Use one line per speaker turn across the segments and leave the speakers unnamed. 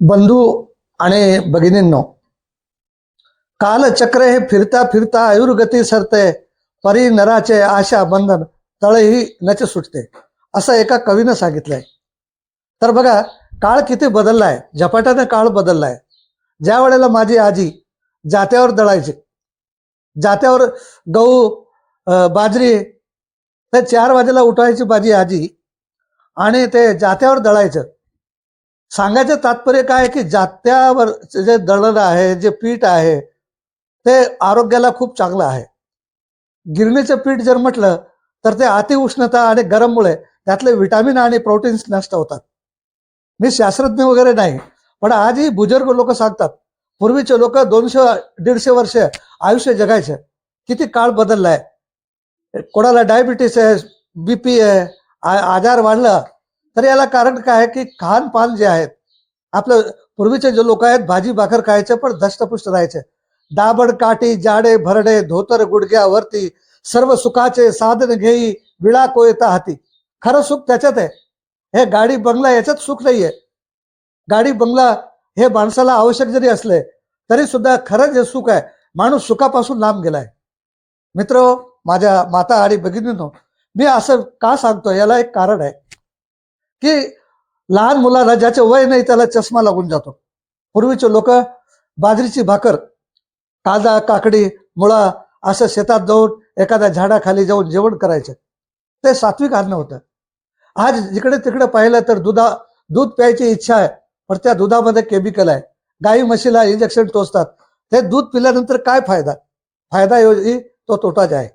बंधू आणि भगिनींनो कालचक्र हे फिरता फिरता आयुर्गती सरते परी नराचे आशा बंधन तळही नच सुटते असं एका कवीनं सांगितलंय. तर बघा काळ किती बदललाय झपाट्याने काळ बदललाय. ज्या वेळेला माझी आजी जात्यावर दळायची जात्यावर गहू बाजरी ते चार वाजेला उठवायची माझी आजी आणि ते जात्यावर दळायचं सांगायचं तात्पर्य काय की जात्यावर जे दळण आहे जे पीठ आहे ते आरोग्याला खूप चांगलं आहे. गिरणीचं पीठ जर म्हटलं तर ते अतिउष्णता आणि गरममुळे त्यातले विटामिन आणि प्रोटीन्स नष्ट होतात. मी शास्त्रज्ञ वगैरे नाही पण आजही बुजुर्ग लोक सांगतात पूर्वीचे लोक दोनशे दीडशे वर्ष आयुष्य जगायचे. किती काळ बदललाय? कोणाला डायबिटीस आहे बीपी आहे आ- आजार वाढला तर याला कारण काय आहे की खानपान जे आहेत आपलं पूर्वीचे जे लोक आहेत भाजी भाकर खायचे पण धष्टपुष्ट राहायचे. दाबड काठी जाडे भरडे धोतर गुडघ्यावरती सर्व सुखाचे साधन घेई विळा कोयता हाती. खरं सुख त्याच्यात आहे. हे गाडी बंगला याच्यात सुख नाहीये. गाडी बंगला हे माणसाला आवश्यक जरी असले तरी सुद्धा खरं जे सुख आहे. माणूस सुखापासून लांब गेलाय. मित्र माझ्या माता आणि भगिनीनो मी असं का सांगतो याला एक कारण आहे. की लहान मुलाला ज्याचे वय नाही त्याला चष्मा लागून जातो. पूर्वीचे लोक बाजरीची भाकर कांदा काकडी मुळा असं शेतात जाऊन एखाद्या झाडाखाली जाऊन जेवण करायचे. ते सात्विक अन्न होतं. आज जिकडे तिकडे पाहिलं तर दुधा दूध प्यायची इच्छा आहे पण त्या दुधामध्ये केमिकल आहे. गाई म्हशीला इंजेक्शन टोचतात. ते दूध पिल्यानंतर काय फायदा? फायदा ऐवजी तो तोटाच आहे.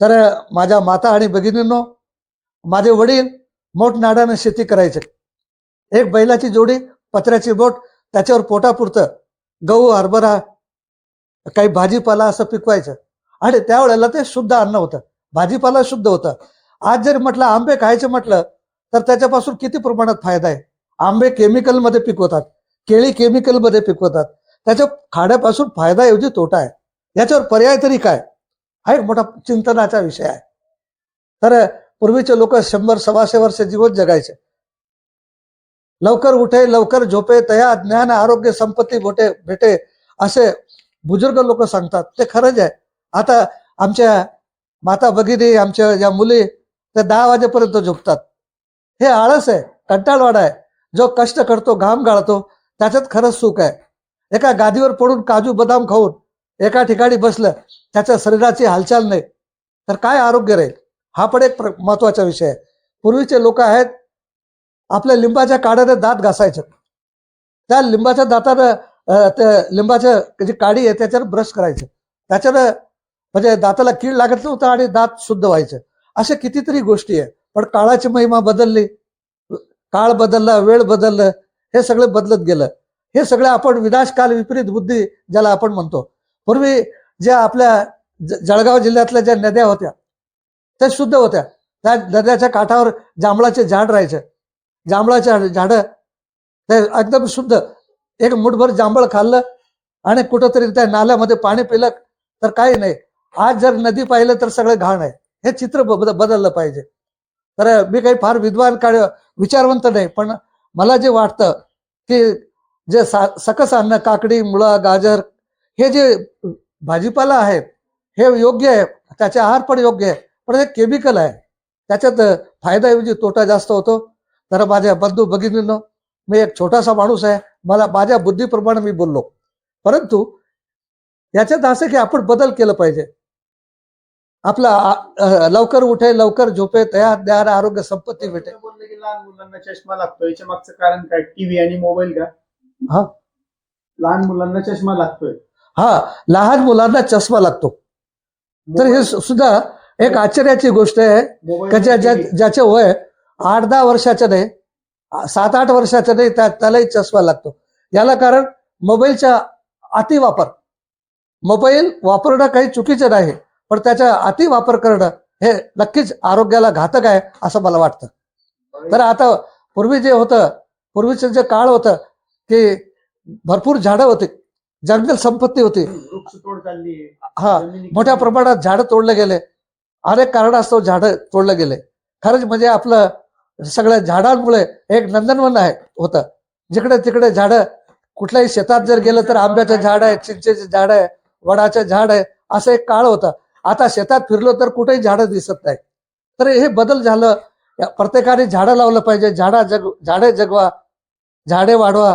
तर माझ्या माता आणि भगिनींनो माझे वडील मोठनाडाने शेती करायचे. एक बैलाची जोडी पत्र्याची बोट त्याच्यावर पोटापुरतं गहू हरभरा काही भाजीपाला असं पिकवायचं. आणि त्यावेळेला ते शुद्ध अन्न होतं. भाजीपाला शुद्ध होतं. आज जर म्हटलं आंबे खायचे म्हटलं तर त्याच्यापासून किती प्रमाणात फायदा आहे? आंबे केमिकलमध्ये पिकवतात. केळी केमिकलमध्ये पिकवतात. त्याच्या खाण्यापासून फायदा ऐवजी तोटा आहे. याच्यावर पर्याय तरी काय? हा एक मोठा चिंतनाचा विषय आहे. तर पूर्वीचे लोक शंभर सव्वाशे वर्ष जीवन जगायचे. लवकर उठे लवकर झोपे तया ज्ञान आरोग्य संपत्ती भोटे भेटे असे बुजुर्ग लोक सांगतात. ते खरंच आहे. आता आमच्या माता भगिनी आमच्या ज्या मुली त्या दहा वाजेपर्यंत झोपतात. हे आळस आहे कंटाळवाडा आहे. जो कष्ट करतो घाम गाळतो त्याच्यात खरंच सुख आहे. एका गादीवर पडून काजू बदाम खाऊन एका ठिकाणी बसलं त्याच्या शरीराची हालचाल नाही. तर काय आरोग्य राहील? हा पण एक प्र- महत्त्वाचा विषय आहे. पूर्वीचे लोक आहेत आपल्या लिंबाच्या काड्याने दात घासायचे. त्या लिंबाच्या दातानं ते त्या लिंबाच्या जी काडी आहे त्याच्यावर ब्रश करायचं. त्याच्यानं म्हणजे दाताला कीड लागत नव्हतं आणि दात शुद्ध व्हायचं. अशा कितीतरी गोष्टी आहे. पण काळाची महिमा बदलली काळ बदलला वेळ बदललं हे सगळं बदलत गेलं. हे सगळं आपण विनाशकाल विपरीत बुद्धी ज्याला आपण म्हणतो. पूर्वी ज्या आपल्या ज- जळगाव जिल्ह्यातल्या ज्या नद्या होत्या त्या शुद्ध होत्या. त्या नद्याच्या काठावर जांभळाचे झाड राहायचे. जांभळाच्या झाडं ते एकदम शुद्ध. एक मुठभर जांभळ खाल्लं आणि कुठंतरी त्या नाल्यामध्ये पाणी पिलं तर काही नाही. आज जर नदी पाहिलं तर सगळं घाण आहे. हे चित्र ब- बदललं पाहिजे. तर मी काही फार विद्वान काळ विचारवंत नाही पण मला जे वाटतं की जे सा सकस अन्न काकडी मुळा गाजर हे जे भाजीपाला आहे हे योग्य आहे. त्याचे आहार पण योग्य आहे. पण हे केमिकल आहे. त्याच्यात फायदाऐवजी तोटा जास्त होतो. तर माझ्या बंधू भगिनींनो मी एक छोटासा माणूस आहे. मला माझ्या बुद्धीप्रमाणे मी बोललो. परंतु याच्यात असं की आपण बदल केलं पाहिजे. आपला लवकर उठे लवकर झोपे तयार ज्ञान आरोग्य संपत्ती भेटे.
लहान मुलांना चष्मा लागतो याच्या मागचं कारण काय? टीव्ही आणि मोबाईल का?
हा.
लहान मुलांना चष्मा लागतोय.
हा. लहान मुलांना चष्मा लागतो. तर हे सुद्धा एक आश्चर्याची गोष्ट आहे. का ज्या. ज्याचे वय आठ दहा वर्षाचं नाही सात आठ वर्षाचं नाही त्या त्यालाही चष्मा लागतो. याला कारण मोबाईलचा अतिवापर. मोबाईल वापरणं काही चुकीचं नाही पण त्याचा अतिवापर करणं हे नक्कीच आरोग्याला घातक आहे असं मला वाटतं. तर आता पूर्वी जे होतं पूर्वीचं जे काळ होतं की भरपूर झाडं होती जंगल संपत्ती होती. हा मोठ्या प्रमाणात झाडं तोडले गेले. अनेक कारणास्तव झाडं तोडलं गेले. खरंच म्हणजे आपलं सगळ्या झाडांमुळे एक नंदनवन आहे होतं. जिकडे तिकडे झाडं कुठल्याही शेतात जर गेलं तर आंब्याचं झाड आहे चिंचेचं झाड आहे वडाचं झाड आहे असं एक काळ होता. आता शेतात फिरलो तर कुठेही झाडं दिसत नाही तर हे बदल झालं. प्रत्येकाने झाडं लावलं पाहिजे. झाडा जग झाडे जगवा झाडे वाढवा.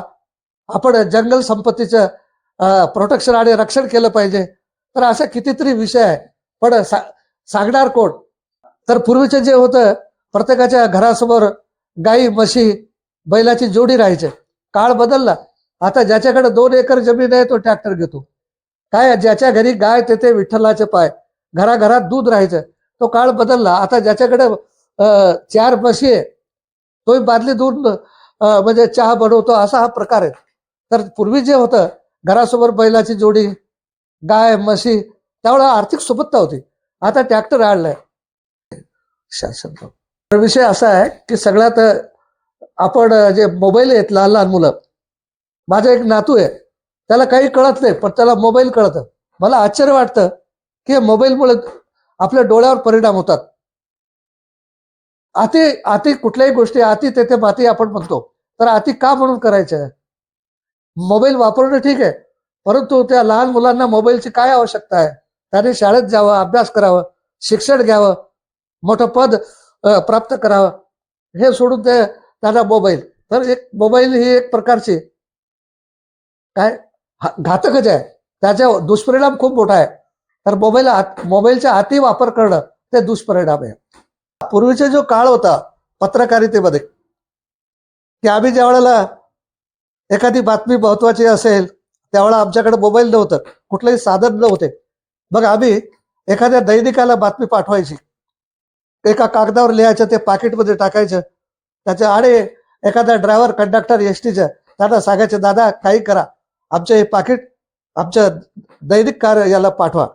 आपण जंगल संपत्तीचं प्रोटेक्शन आणि रक्षण केलं पाहिजे. तर अशा कितीतरी विषय आहे. पण सा सांगणार कोण तर पूर्वीचं जे होतं प्रत्येकाच्या घरासमोर गाई म्हशी बैलाची जोडी राहायचे. काळ बदलला. आता ज्याच्याकडे दोन एकर जमीन आहे तो ट्रॅक्टर घेतो. काय ज्याच्या घरी गाय तेथे विठ्ठलाचे पाय. घराघरात दूध राहायचं. तो काळ बदलला. आता ज्याच्याकडे चार म्हशी आहे तोही बादली दूध म्हणजे चहा बनवतो असा हा प्रकार आहे. तर पूर्वी जे होतं घरासमोर बैलाची जोडी गाय म्हशी त्यावेळेला आर्थिक सुबत्ता होती. आता ट्रॅक्टर आणलाय. शासन तर विषय असा आहे की सगळ्यात आपण जे मोबाईल आहेत लहान लहान मुलं माझा एक नातू आहे त्याला काही कळत नाही पण त्याला मोबाईल कळतं. मला आश्चर्य वाटतं की मोबाईलमुळे आपल्या डोळ्यावर परिणाम होतात. अति अति कुठल्याही गोष्टी अति तेथे माती आपण म्हणतो तर अति का म्हणून करायचं? मोबाईल वापरणं ठीक आहे परंतु त्या लहान मुलांना मोबाईलची काय आवश्यकता आहे? त्याने शाळेत जावं अभ्यास करावं शिक्षण घ्यावं मोठं पद प्राप्त करावं. हे सोडून ते त्यांना मोबाईल. तर एक मोबाईल ही एक प्रकारची काय? हा- घातकच आहे. त्याचा दुष्परिणाम खूप मोठा आहे. तर मोबाईल आत- मोबाईलचा अति वापर करणं ते दुष्परिणाम आहे. पूर्वीचा जो काळ होता पत्रकारितेमध्ये की आम्ही ज्या वेळेला एखादी बातमी महत्वाची असेल त्यावेळेला आमच्याकडे मोबाईल नव्हतं. कुठलंही साधन नव्हते. मग आम्ही एखाद्या दैनिकाला बातमी पाठवायची. एका कागदावर लिहायचं ते पाकिटमध्ये टाकायचं. त्याच्या आडे एखादा ड्रायव्हर कंडक्टर एस टीचं त्यांना सांगायचं दादा काही करा. आमचं हे पाकिट आमच्या दैनिक कार्य याला पाठवा.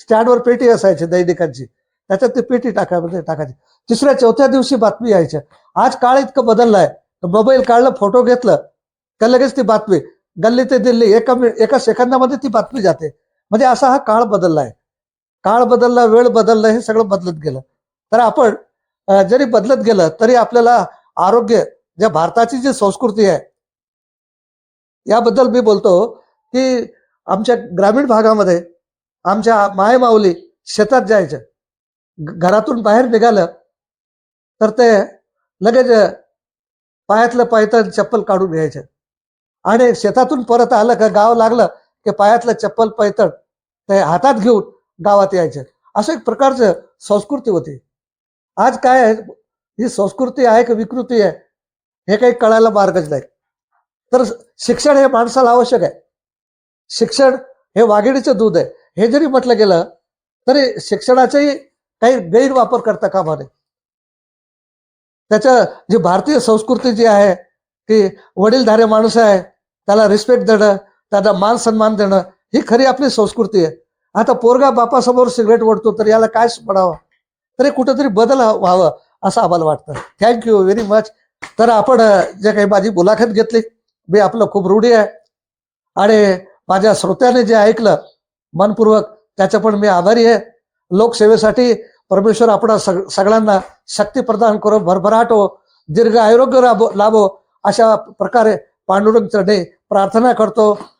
स्टँडवर पेटी असायची दैनिकांची. त्याच्यात ती पेटी टाकायमध्ये म्हणजे टाकायची. तिसऱ्या चौथ्या दिवशी बातमी यायच्या आज काळ इतकं बदललाय मोबाईल काढलं फोटो घेतलं का लगेच ती बातमी? गल्ली ते दिल्ली एका एका सेकंदामध्ये ती बातमी जाते. म्हणजे असा हा काळ बदलला आहे. काळ बदलला वेळ बदलला हे सगळं बदलत गेलं. तर आपण जरी बदलत गेलं तरी आपल्याला आरोग्य ज्या भारताची जी संस्कृती आहे याबद्दल मी बोलतो की आमच्या ग्रामीण भागामध्ये आमच्या मायमाऊली शेतात जायचं. घरातून बाहेर निघालं तर ते लगेच पायातलं पायतन चप्पल काढून घ्यायचं. आणि शेतातून परत आलं का गाव लागलं की पायातलं चप्पल पैतण ते हातात घेऊन गावात यायचं. असं एक प्रकारचं संस्कृती होती. आज काय आहे? ही संस्कृती आहे का विकृती आहे? हे काही कळायला मार्गच नाही. तर शिक्षण हे माणसाला आवश्यक आहे. शिक्षण हे वाघिणीचं दूध आहे. हे जरी म्हटलं गेलं तरी शिक्षणाचाही काही गैरवापर करता कामा नये. त्याच्या जी भारतीय संस्कृती जी आहे ती वडीलधारे माणूस आहे त्याला रिस्पेक्ट देणं त्याचा मान सन्मान देणं ही खरी आपली संस्कृती आहे. आता पोरगा बापासमोर सिगरेट ओढतो तर याला काय म्हणावं? तरी कुठंतरी बदल व्हावं असं आम्हाला वाटतं. थँक्यू व्हेरी मच तर आपण जे काही माझी मुलाखत घेतली मी आपलं खूप रूढी आहे. आणि माझ्या श्रोत्याने जे ऐकलं मनपूर्वक त्याचं पण मी आभारी आहे. लोकसेवेसाठी परमेश्वर आपण सग सगळ्यांना शक्ती प्रदान करो भरभराट हो दीर्घ आरोग्य राबो लाभो अशा प्रकारे पांडुरंग चढे प्रार्थना करतो.